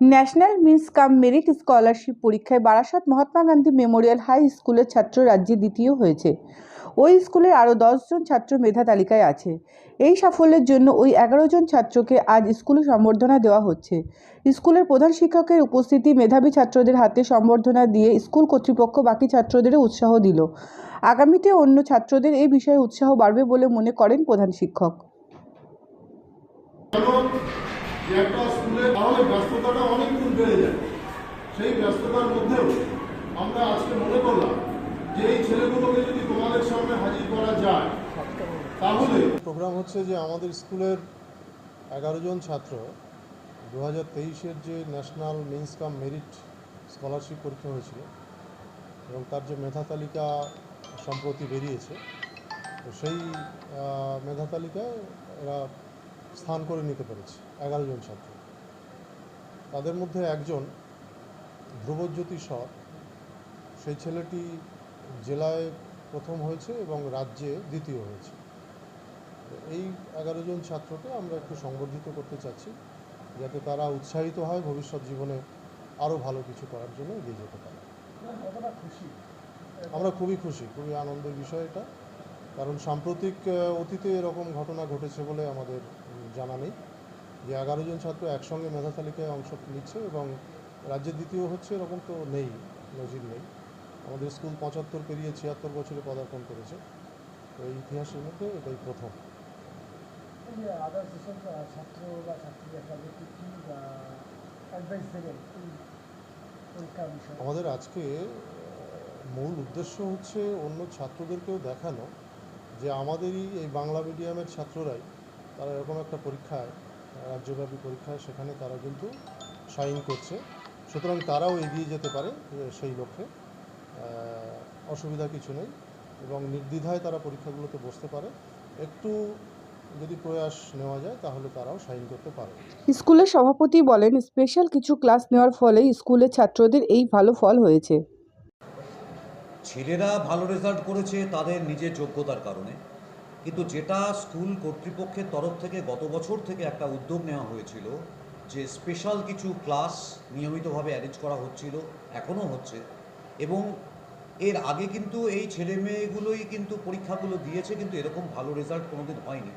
National means cum merit scholarship পরীক্ষায় Barasat Mahatma Gandhi memorial high স্কুলের ছাত্র রাজ্যে দ্বিতীয় হয়েছে। ওই স্কুলের আরও দশজন ছাত্র মেধা তালিকায় আছে। এই সাফল্যের জন্য ওই এগারো জন ছাত্রকে আজ স্কুলে সম্বর্ধনা দেওয়া হচ্ছে। স্কুলের প্রধান শিক্ষকের উপস্থিতি মেধাবী ছাত্রদের হাতে সম্বর্ধনা দিয়ে স্কুল কর্তৃপক্ষ বাকি ছাত্রদেরও উৎসাহ দিল। আগামীতে অন্য ছাত্রদের এই বিষয়ে উৎসাহ বাড়বে বলে মনে করেন প্রধান শিক্ষক। যে একটা স্কুলে তাহলে ব্যস্ততাটা অনেক গুণ বেড়ে যায়। সেই ব্যস্ততার মধ্যেও আমরা আজকে মনে করলাম যে এই ছেলেগুলোকে যদি তোমাদের সামনে হাজির করা যায়, তাহলে প্রোগ্রাম হচ্ছে যে আমাদের স্কুলের এগারো জন ছাত্র দু হাজার তেইশের যে national means cum merit scholarship পরীক্ষা হয়েছিল এবং তার যে মেধা তালিকা সম্প্রতি বেরিয়েছে, তো সেই মেধা তালিকায় এরা স্থান করে নিতে পেরেছে, এগারো জন ছাত্র। তাদের মধ্যে একজন ধ্রুবজ্যোতি স্বর সেই ছেলেটি জেলায় প্রথম হয়েছে এবং রাজ্যে দ্বিতীয় হয়েছে। এই এগারো জন ছাত্রকে আমরা একটু সংবর্ধিত করতে চাচ্ছি, যাতে তারা উৎসাহিত হয় ভবিষ্যৎ জীবনে আরও ভালো কিছু করার জন্য এগিয়ে যেতে পারে। আমরা খুবই খুশি, খুবই আনন্দের বিষয় এটা, কারণ সাম্প্রতিক অতীতে এরকম ঘটনা ঘটেছে বলে আমাদের জানা নেই যে এগারো জন ছাত্র একসঙ্গে মেধা তালিকায় অংশ নিচ্ছে এবং রাজ্যের দ্বিতীয় হচ্ছে এরকম তো নেই নজির নেই। আমাদের স্কুল পঁচাত্তর পেরিয়ে ছিয়াত্তর বছরে পদার্পণ করেছে। তো এই ইতিহাসের মধ্যে এটাই প্রথম। আমাদের আজকে মূল উদ্দেশ্য হচ্ছে অন্য ছাত্রদেরকেও দেখানো যে আমাদেরই এই বাংলা মিডিয়ামের ছাত্ররাই তারা এরকম একটা পরীক্ষায় রাজ্যব্যাপী পরীক্ষায় সেখানে তারা কিন্তু সাইন করছে। সুতরাং তারাও এগিয়ে যেতে পারে সেই লক্ষ্যে। অসুবিধা কিছু নেই এবং নির্দ্বিধায় তারা পরীক্ষাগুলোতে বসতে পারে। একটু যদি প্রয়াস নেওয়া যায় তাহলে তারাও সাইন করতে পারে। স্কুলের সভাপতি বলেন স্পেশাল কিছু ক্লাস নেওয়ার ফলে স্কুলের ছাত্রদের এই ভালো ফল হয়েছে। ছেলেরা ভালো রেজাল্ট করেছে তাদের নিজের যোগ্যতার কারণে। কিন্তু যেটা স্কুল কর্তৃপক্ষের তরফ থেকে গত বছর থেকে একটা উদ্যোগ নেওয়া হয়েছিল, যে স্পেশাল কিছু ক্লাস নিয়মিতভাবে অ্যারেঞ্জ করা হচ্ছিল, এখনও হচ্ছে। এবং এর আগে কিন্তু এই ছেলে মেয়েগুলোই কিন্তু পরীক্ষাগুলো দিয়েছে, কিন্তু এরকম ভালো রেজাল্ট কোনোদিন হয়নি।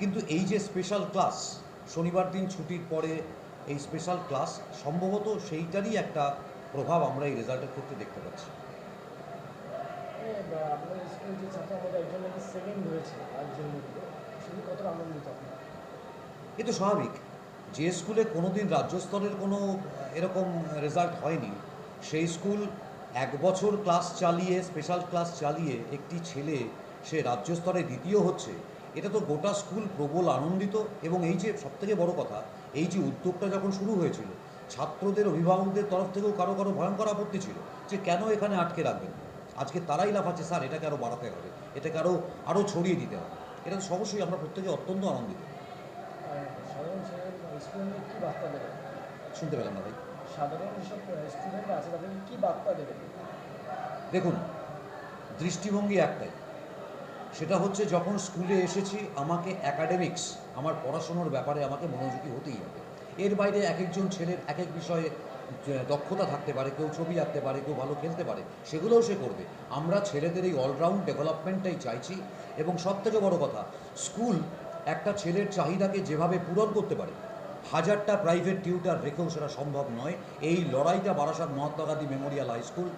কিন্তু এই যে স্পেশাল ক্লাস শনিবার দিন ছুটির পরে এই স্পেশাল ক্লাস সম্ভবত সেইটারই একটা প্রভাব আমরা এই রেজাল্টের ক্ষেত্রে দেখতে পাচ্ছি। আপনার? এ তো স্বাভাবিক। যে স্কুলে কোনো দিন রাজ্য স্তরের কোনো এরকম রেজাল্ট হয়নি, সেই স্কুল এক বছর ক্লাস চালিয়ে স্পেশাল ক্লাস চালিয়ে একটি ছেলে, সে রাজ্য স্তরে দ্বিতীয় হচ্ছে, এটা তো গোটা স্কুল প্রবল আনন্দিত। এবং এই যে, সবথেকে বড় কথা, এই যে উদ্যোগটা যখন শুরু হয়েছিল, ছাত্রদের, অভিভাবকদের তরফ থেকেও কারও কারও ভয়ঙ্কর আপত্তি ছিল যে কেন এখানে আটকে রাখবেন আজকে তারাই লাফাচ্ছে স্যার এটাকে আরও বাড়াতে হবে এটাকে আরও আরও ছড়িয়ে দিতে হবে। এটা তো অবশ্যই আমরা প্রত্যেকে অত্যন্ত আনন্দিত। শুনতে পেলাম না ভাই। সাধারণ যেসব স্টুডেন্ট আছে তাদেরকে কী বার্তা দেবেন দেখুন দৃষ্টিভঙ্গি একটাই। সেটা হচ্ছে যখন স্কুলে এসেছি আমাকে একাডেমিক্স আমার পড়াশোনার ব্যাপারে আমাকে মনোযোগী হতেই হবে। এর বাইরে এক একজন ছেলের এক এক বিষয়ে দক্ষতা থাকতে পারে, কেউ ছবি আঁকতে পারে, কেউ ভালো খেলতে পারে, সেগুলোও সে করবে। আমরা ছেলেদের এই অলরাউন্ড ডেভেলপমেন্টটাই চাইছি এবং সব থেকে বড় কথা স্কুল একটা ছেলের চাহিদাকে যেভাবে পূরণ করতে পারে, হাজারটা প্রাইভেট টিউটার রেখেও সেটা সম্ভব নয়। এই লড়াইটা Barasat Mahatma Gandhi memorial high school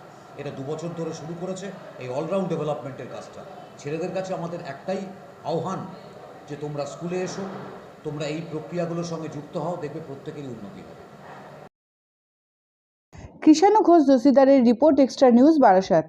এটা দু বছর ধরে শুরু করেছে এই অলরাউন্ড ডেভেলপমেন্টের কাজটা। ছেলেদের কাছে আমাদের একটাই আহ্বান যে তোমরা স্কুলে এসো, তোমরা এই প্রক্রিয়াগুলোর সঙ্গে যুক্ত হও, দেখবে প্রত্যেকেরই উন্নতি হবে। কৃষাণু ঘোষ দস্তিদারের রিপোর্ট এক্সট্রা নিউজ বারাসাত।